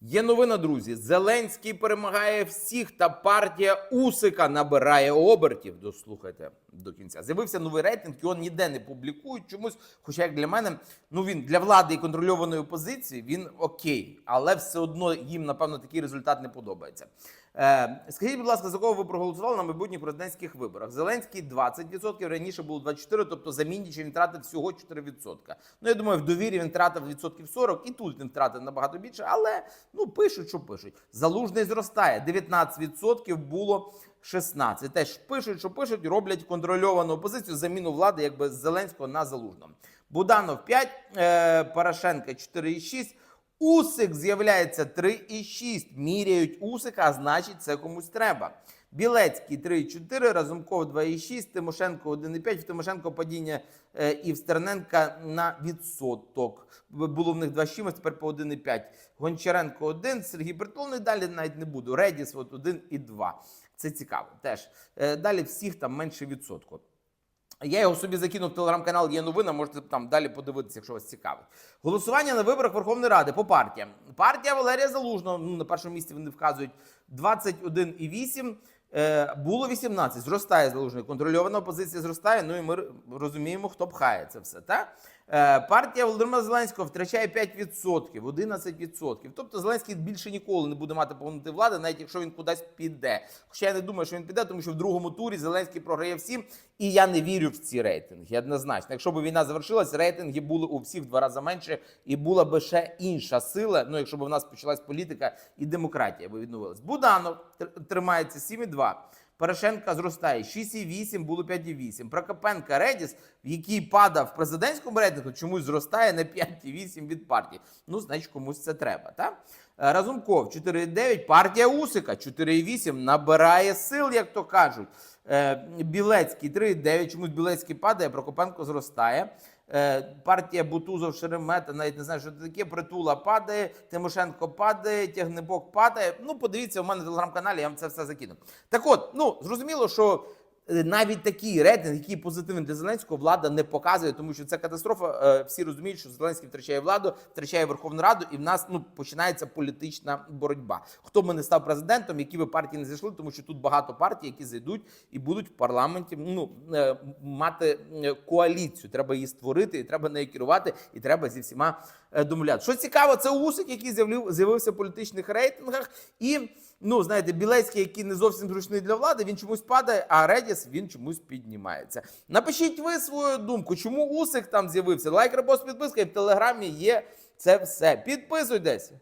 Є новина, друзі. Зеленський перемагає всіх, та партія Усика набирає обертів. Дослухайте до кінця. З'явився новий рейтинг, його ніде не публікують чомусь. Хоча, як для мене, ну він для влади і контрольованої опозиції він окей, але все одно їм, напевно, такий результат не подобається. Е, скажіть, будь ласка, за кого ви проголосували на майбутніх президентських виборах? Зеленський 20%, раніше було 24%, тобто за Міндіча він втратив всього 4%. Ну я думаю, в довірі він втратив відсотків 40, і тут він втратив набагато більше, але ну пишуть, що пишуть. Залужний зростає. 19% було 16. Теж пишуть, що пишуть, роблять контрольовану опозицію, заміну влади якби з Зеленського на залужного. Буданов 5, е, Порошенка 4,6. Усик з'являється 3,6. Міряють Усика, а значить, це комусь треба. Білецький 3,4, Разумков 2,6, Тимошенко 1,5. В Тимошенко падіння е, і в Стерненка на відсоток. Було в них 2 з чимось, тепер по 1,5. Гончаренко 1, Сергій Притулний далі навіть не буду. Редіс от 1 і 2. Це цікаво теж. Е, Далі всіх там менше відсотку. Я його собі закинув в телеграм-канал. Є новина. Можете там далі подивитися, якщо вас цікавить. Голосування на виборах Верховної Ради по партіям. Партія Валерія Залужного. Ну на першому місці вони вказують 21,8. Е, було 18. Зростає залужний. Контрольована опозиція зростає. Ну і ми розуміємо, хто пхає це все. Так? Е, партія Володимира Зеленського втрачає 5%, 11%. Тобто Зеленський більше ніколи не буде мати повноти влади, навіть якщо він кудись піде. Хоча я не думаю, що він піде, тому що в другому турі Зеленський програє всім. І я не вірю в ці рейтинги. Однозначно, якщо б війна завершилась, рейтинги були у всіх в два рази менше, і була би ще інша сила. Ну, якщо б у нас почалась політика і демократія би відновилась. Буданов тр- тримається 7,2. Порошенка зростає 6,8, було 5,8. Прокопенка Редіс, який падав в президентському рейтингу, чомусь зростає на 5,8 від партії. Ну, значить, комусь це треба. Так? Е, Разумков 4,9, партія Усика 4,8 набирає сил, як то кажуть. Е, Білецький 3,9, чомусь Білецький падає, Прокопенко зростає. Е, Партія Бутузов Шеремета, навіть не знаю, що це таке. Притула падає, Тимошенко падає, Тягнебок падає. Ну, подивіться, у мене в телеграм-каналі, я вам це все закину. Так от, ну зрозуміло, що навіть такий рейтинг, який позитивний для Зеленського, влада не показує, тому що це катастрофа. Е, Всі розуміють, що Зеленський втрачає владу, втрачає Верховну Раду, і в нас ну починається політична боротьба. Хто би не став президентом, які би партії не зайшли, тому що тут багато партій, які зайдуть і будуть в парламенті ну е, мати е, коаліцію. Треба її створити, і треба нею керувати, і треба зі всіма е, домовляти. Що цікаво, це Усик, який з'явився в політичних рейтингах, і ну знаєте, Білецький, який не зовсім зручний для влади, він чомусь падає, а Редіс він чомусь піднімається. Напишіть ви свою думку, чому Усик там з'явився. Лайк, репост, підписка і в телеграмі є це все. Підписуйтесь.